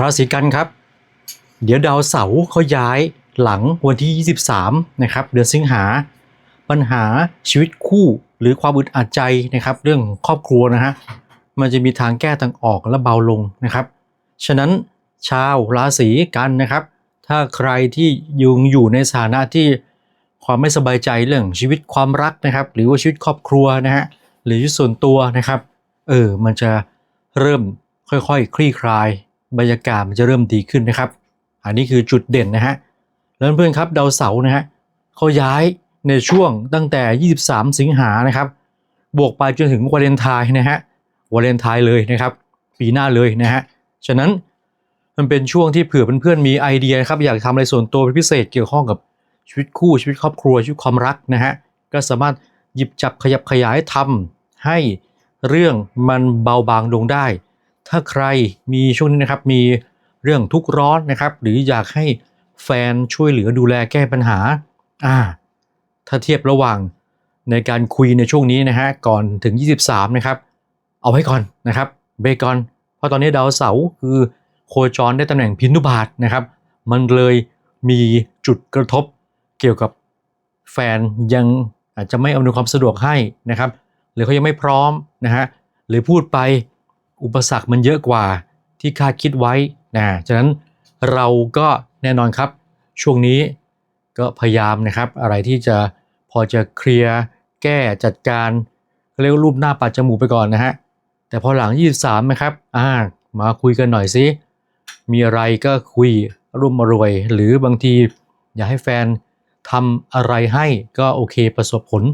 ราศีกันครับ เดี๋ยวดาวเสาร์เขาย้ายหลังวันที่ 23 นะครับ เดือนสิงหา ปัญหาชีวิตคู่หรือความอึดอัดใจนะครับ เรื่องครอบครัวนะฮะ มันจะมีทางแก้ทางออกและเบาลงนะครับ ฉะนั้นชาวราศีกันนะครับ ถ้าใครที่ยุงอยู่ในสถานะที่ความไม่สบายใจเรื่องชีวิตความรักนะครับ หรือว่าชีวิตครอบครัวนะฮะหรือชีวิตส่วนตัวนะครับ เออมันจะเริ่มค่อยๆ คลี่คลาย บรรยากาศมันจะเริ่มดีขึ้นนะครับ อันนี้คือจุดเด่นนะฮะแล้วเพื่อนๆครับดาวเสาร์นะฮะเขาย้ายในช่วงตั้งแต่ 23 สิงหานะครับ บวกไปจนถึงวาเลนไทน์นะฮะวาเลนไทน์เลยนะครับ ปีหน้าเลยนะฮะฉะนั้นมันเป็นช่วงที่เผื่อเพื่อนๆมีไอเดียนะครับอยากทำอะไรส่วนตัวเป็นพิเศษเกี่ยวข้องกับชีวิตคู่ชีวิตครอบครัวชีวิตความรักนะฮะก็สามารถหยิบจับขยับขยายทำให้เรื่องมันเบาบางลงได้ ถ้าใครมีช่วงนี้นะครับมีเรื่องทุกข์ร้อนนะครับ หรืออยากให้แฟนช่วยเหลือดูแลแก้ปัญหาอ่าถ้าเทียบระหว่างในการคุยในช่วงนี้นะฮะก่อนถึง 23 นะครับ เอาไว้ก่อนนะครับเบรกก่อนเพราะตอนนี้ดาวเสาร์คือโคจรได้ตำแหน่งพินุบาตนะครับ มันเลยมีจุดกระทบเกี่ยวกับแฟนยังอาจจะไม่อำนวยความสะดวกให้นะครับ หรือเขายังไม่พร้อมนะฮะหรือพูดไป อุปสรรคมันเยอะกว่าที่คาดคิดไว้นะฉะนั้นเราก็แน่นอนครับ ช่วงนี้ก็พยายามนะครับ อะไรที่จะพอจะเคลียร์แก้จัดการเรียกว่ารูปหน้าปัดจมูกไปก่อนนะฮะแต่พอหลัง 23นะครับอ่ามาคุยกันหน่อยสิมีอะไรก็คุยร่วมมารวย หรือบางทีอยากให้แฟนทำอะไรให้ก็โอเคประสบผล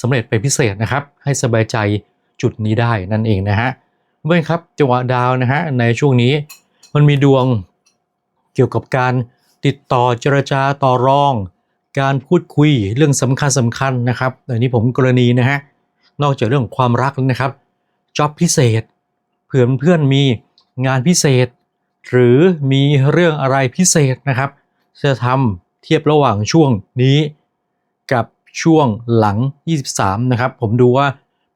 สำเร็จเป็นพิเศษนะครับ ให้สบายใจจุดนี้ได้นั่นเองนะฮะ เพื่อนครับจังหวะดาวนะฮะในช่วงนี้มันมีดวงเกี่ยวกับการติดต่อเจรจาต่อรอง การพูดคุยเรื่องสำคัญสำคัญนะครับอันนี้ผมกรณีนะฮะนอกจากเรื่องความรักแล้วนะครับจ็อบพิเศษเพื่อนเพื่อนมีงานพิเศษ หรือมีเรื่องอะไรพิเศษนะครับ จะทำเทียบระหว่างช่วงนี้กับช่วงหลัง 23 นะครับ ผมดูว่า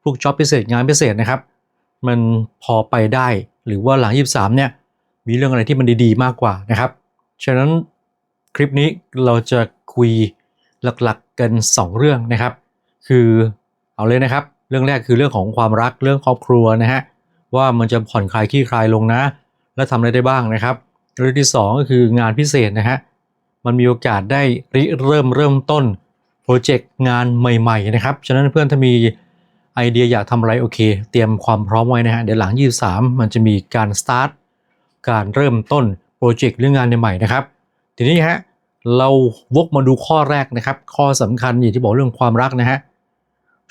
พวกจ็อบพิเศษงานพิเศษนะครับ มันพอไปได้ หรือว่าหลัง 23 เนี่ย มีเรื่องอะไรที่มันดีๆ มากกว่านะครับ ฉะนั้นคลิปนี้เราจะคุยหลักๆกัน 2 เรื่องนะครับ คือเอาเลยนะครับ เรื่องแรกคือเรื่องของความรักเรื่องครอบครัวนะฮะว่ามันจะผ่อนคลายคลี่คลายลงนะ และทำอะไรได้บ้างนะครับเรื่องที่ 2 ก็คืองานพิเศษนะฮะมันมีโอกาสได้ริเริ่มเริ่มต้นโปรเจกต์งานใหม่ ๆ นะครับ ฉะนั้นเพื่อนถ้ามี ไอเดียอยากทำอะไรโอเค เตรียมความพร้อมไว้นะฮะเดี๋ยวหลัง 23 มันจะมีการสตาร์ทการเริ่มต้นโปรเจกต์เรื่องงานใหม่ๆนะครับ ทีนี้ฮะเราวกมาดูข้อแรกนะครับ ข้อสำคัญอย่างที่บอกเรื่องความรักนะฮะ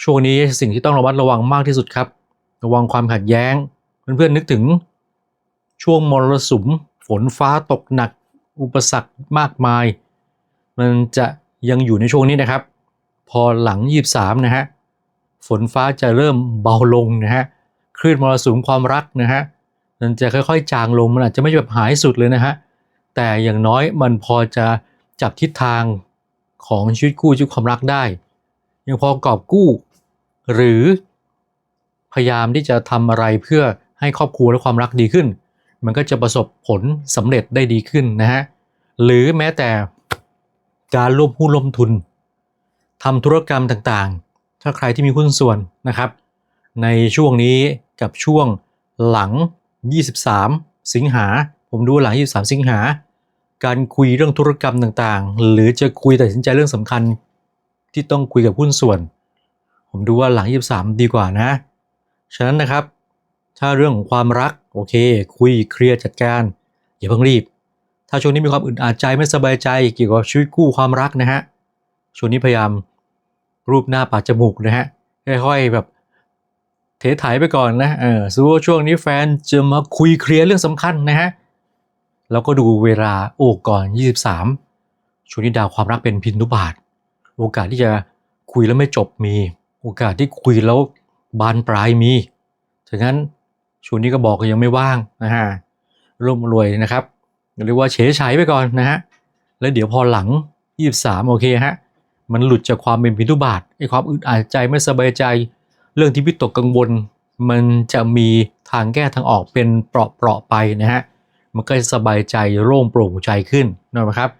ช่วงนี้สิ่งที่ต้องระมัดระวังมากที่สุดครับ ระวังความขัดแย้ง เพื่อนๆนึกถึงช่วงมรสุมฝนฟ้าตกหนัก อุปสรรคมากมาย มันจะยังอยู่ในช่วงนี้นะครับ พอหลัง 23 นะฮะ ฝนฟ้าจะเริ่มเบาลงนะฮะคลื่นมรสุมความรักนะฮะมันจะค่อยๆ จางลงมันอาจจะไม่แบบหายสุดเลยนะฮะแต่อย่างน้อยมันพอจะจับทิศทางของชีวิตคู่ชีวิตความรักได้ ยังพอกอบกู้ หรือพยายามที่จะทำอะไรเพื่อให้ครอบครัวและความรักดีขึ้น มันก็จะประสบผลสำเร็จได้ดีขึ้นนะฮะหรือแม้แต่การร่วมหุ้นร่วมทุนทำธุรกรรมต่างๆ ถ้าใครที่มีหุ้นส่วนนะครับ ในช่วงนี้กับช่วงหลัง 23 สิงหา ผมดูหลัง 23 สิงหา การคุยเรื่องธุรกรรมต่างๆ หรือจะคุยตัดสินใจเรื่องสำคัญ ที่ต้องคุยกับหุ้นส่วน ผมดูว่าหลัง 23 ดีกว่านะ ฉะนั้นนะครับ ถ้าเรื่องของความรักโอเค คุยเคลียร์จัดการ อย่าเพิ่งรีบ ถ้าช่วงนี้มีความอึดอัดใจไม่สบายใจเกี่ยวกับชีวิตคู่ความรักนะฮะช่วงนี้พยายาม รูปหน้าปาจมูกนะฮะค่อยๆแบบเทถ่ายไปก่อนนะเออสมมติว่าช่วงนี้แฟนจะมาคุยเคลียร์เรื่องสำคัญนะฮะแล้วก็ดูเวลาโอ้ก่อน 23 ช่วงนี้ดาวความรักเป็นพินทุบาท โอกาสที่จะคุยแล้วไม่จบมี โอกาสที่คุยแล้วบานปลายมีฉะนั้นช่วงนี้ก็บอกก็ยังไม่ว่างนะฮะร่วมรวยนะครับเรียกว่าเฉยฉายไปก่อนนะฮะแล้วเดี๋ยวพอหลัง 23 โอเคฮะ มันหลุดจากความเป็นพินทุบาทไอ้ความอึดอัดใจไม่สบายใจ เรื่องที่วิตกกังวล มันจะมีทางแก้ทางออกเป็นเปราะๆไปนะฮะมันก็จะสบายใจโล่งโปร่งใจขึ้นนะครับ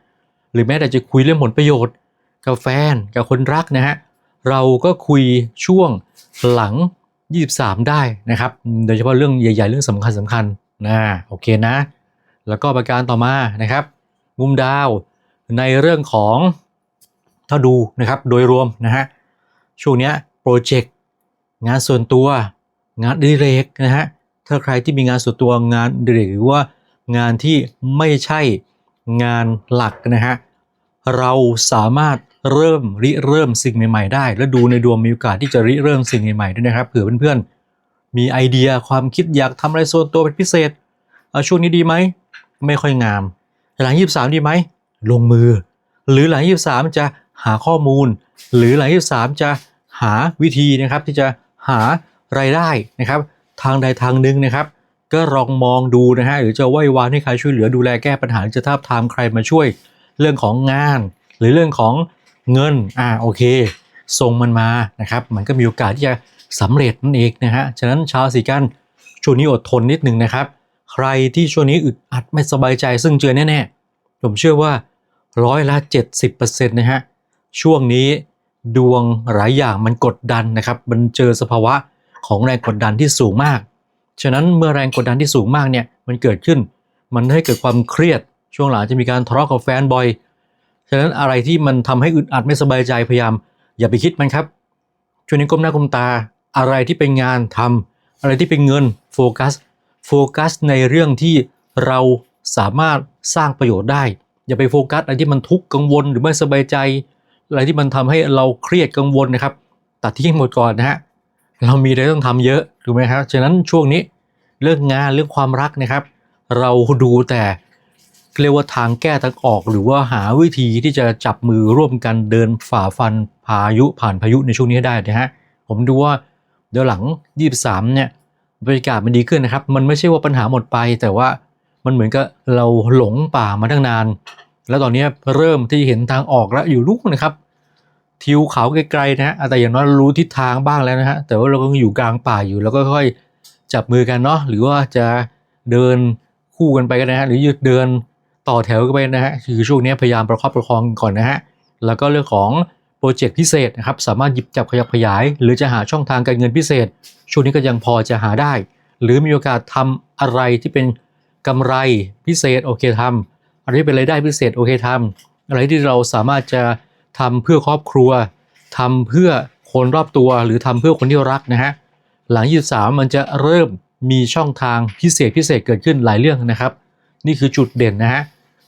หรือแม้แต่จะคุยเรื่องผลประโยชน์กับแฟนกับคนรักนะฮะเราก็คุยช่วงหลัง 23 ได้นะครับ โดยเฉพาะเรื่องใหญ่ ๆ เรื่องสำคัญสำคัญนะโอเคนะ แล้วก็ประการต่อมานะครับ มุมดาวในเรื่องของ ถ้าดูนะครับโดยรวมนะฮะช่วงนี้โปรเจกต์งานส่วนตัว งานดิเรกนะฮะถ้าใครที่มีงานส่วนตัวงานดิเรกหรือว่างานที่ไม่ใช่งานหลักนะฮะเราสามารถเริ่มริเริ่มสิ่งใหม่ๆ ได้ และดูในดวงมีโอกาสที่จะริเริ่มสิ่งใหม่ๆด้วยนะครับเผื่อเพื่อนๆมีไอเดียความคิดอยากทำอะไรส่วนตัวเป็นพิเศษเอาช่วงนี้ดีไหมไม่ค่อยงาม หลัง23ดีไหมลงมือ หรือหลัง23จะ หาข้อมูล หรือหลัง23จะหาวิธีนะครับที่จะหารายได้นะครับ ทางใดทางหนึ่งนะครับ ก็ลองมองดูนะฮะหรือจะไหว้วานให้ใครช่วยเหลือดูแลแก้ปัญหาจะท้าบทามใครมาช่วยเรื่องของงาน หรือเรื่องของเงินอ่าโอเคส่งมันมานะครับ มันก็มีโอกาสที่จะสำเร็จนั่นเองนะฮะฉะนั้นชาวสีกันช่วงนี้อดทนนิดหนึ่งนะครับ ใครที่ช่วงนี้อึดอัดไม่สบายใจซึ่งเจอแน่ๆผมเชื่อว่าร้อยละ 70%นะฮะ ช่วงนี้ดวงหลายอย่างมันกดดันนะครับ มันเจอสภาวะของแรงกดดันที่สูงมาก ฉะนั้นเมื่อแรงกดดันที่สูงมากเนี่ยมันเกิดขึ้น มันให้เกิดความเครียด ช่วงหลังจะมีการทะเลาะกับแฟนบ่อย ฉะนั้นอะไรที่มันทำให้อึดอัดไม่สบายใจพยายาม อย่าไปคิดมันครับ ช่วงนี้ก้มหน้าก้มตา อะไรที่เป็นงานทำอะไรที่เป็นเงินโฟกัส โฟกัสในเรื่องที่เราสามารถสร้างประโยชน์ได้ อย่าไปโฟกัสอะไรที่มันทุกข์กังวลหรือไม่สบายใจ อะไรที่มันทำให้เราเครียดกังวลนะครับ ตัดทิ้งหมดก่อนนะฮะเรามีอะไรต้องทำเยอะถูกไหมครับฉะนั้นช่วงนี้เรื่องงานเรื่องความรักนะครับ เราดูแต่เรียกว่าทางแก้ทางออก หรือว่าหาวิธีที่จะจับมือร่วมกันเดินฝ่าฟันพายุผ่านพายุในช่วงนี้ให้ได้นะฮะผมดูว่าเดี๋ยวหลัง 23 เนี่ยบรรยากาศมันดีขึ้นนะครับ มันไม่ใช่ว่าปัญหาหมดไป แต่ว่ามันเหมือนกับเราหลงป่ามาตั้งนาน แล้วตอนนี้เริ่มที่เห็นทางออกแล้วอยู่ลูกนะครับ ทิวเขาไกลๆนะฮะแต่อย่างน้อยรู้ทิศทางบ้างแล้วนะฮะแต่ว่าเราก็ยังอยู่กลางป่าอยู่แล้วก็ค่อยจับมือกันเนาะหรือว่าจะเดินคู่กันไปกันนะฮะหรือยืดเดินต่อแถวกันไปนะฮะคือช่วงนี้พยายามประคับประคองก่อนนะฮะแล้วก็เรื่องของโปรเจกต์พิเศษนะครับสามารถหยิบจับขยับขยาย หรือจะหาช่องทางการเงินพิเศษ ช่วงนี้ก็ยังพอจะหาได้ หรือมีโอกาสทำอะไรที่เป็นกำไรพิเศษโอเคทำ อะไรที่เป็นรายได้พิเศษโอเคทำอะไรที่เราสามารถจะทำเพื่อครอบครัวทำเพื่อคนรอบตัวหรือทำเพื่อคนที่รักนะฮะหลัง23มันจะเริ่มมีช่องทางพิเศษพิเศษเกิดขึ้นหลายเรื่องนะครับ นี่คือจุดเด่นนะฮะ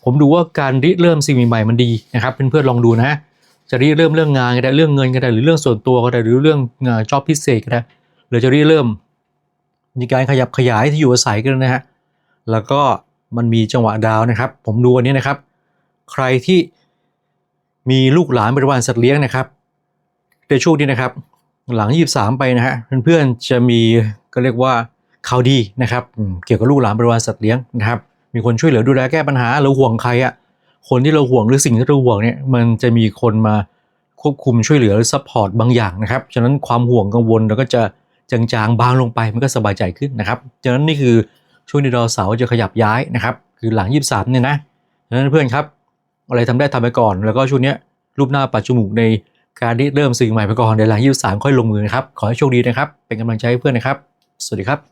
ผมดูว่าการริเริ่มสิ่งใหม่ๆมันดีนะครับเพื่อนๆลองดูนะจะริเริ่มเรื่องงานก็ได้เรื่องเงินก็ได้หรือเรื่องส่วนตัวก็ได้หรือเรื่องงานจอบพิเศษก็ได้หรือจะริเริ่มมีการขยับขยายที่อยู่อาศัยกันนะฮะแล้วก็ มันมีจังหวะดาวนะครับ ผมดูอันนี้นะครับ ใครที่มีลูกหลานบริวารสัตว์เลี้ยงนะครับในช่วงนี้นะครับ หลัง 23 ไปนะฮะเพื่อนๆจะมีก็เรียกว่าข่าวดีนะครับเกี่ยวกับลูกหลานบริวารสัตว์เลี้ยงนะครับ มีคนช่วยเหลือดูแลแก้ปัญหาเราห่วงใครอะคนที่เราห่วงหรือสิ่งที่เราห่วงเนี่ยมันจะมีคนมาควบคุมช่วยเหลือหรือซัพพอร์ตบางอย่างนะครับฉะนั้นความห่วงกังวลเราก็จะจางๆบางลงไปมันก็สบายใจขึ้นนะครับฉะนั้นนี่คือ ช่วงนี้ดาวเสาร์จะขยับย้ายนะครับ คือหลัง 23เนี่ยนะดังนั้นเพื่อนครับ อะไรทำได้ทำไปก่อน แล้วก็ช่วงนี้รูปหน้าปัจจุบันในการที่เริ่มสิ่งใหม่ไปก่อนในหลัง 23 ค่อยลงมือนะครับ ขอให้โชคดีนะครับ เป็นกำลังใจให้เพื่อนนะครับ สวัสดีครับ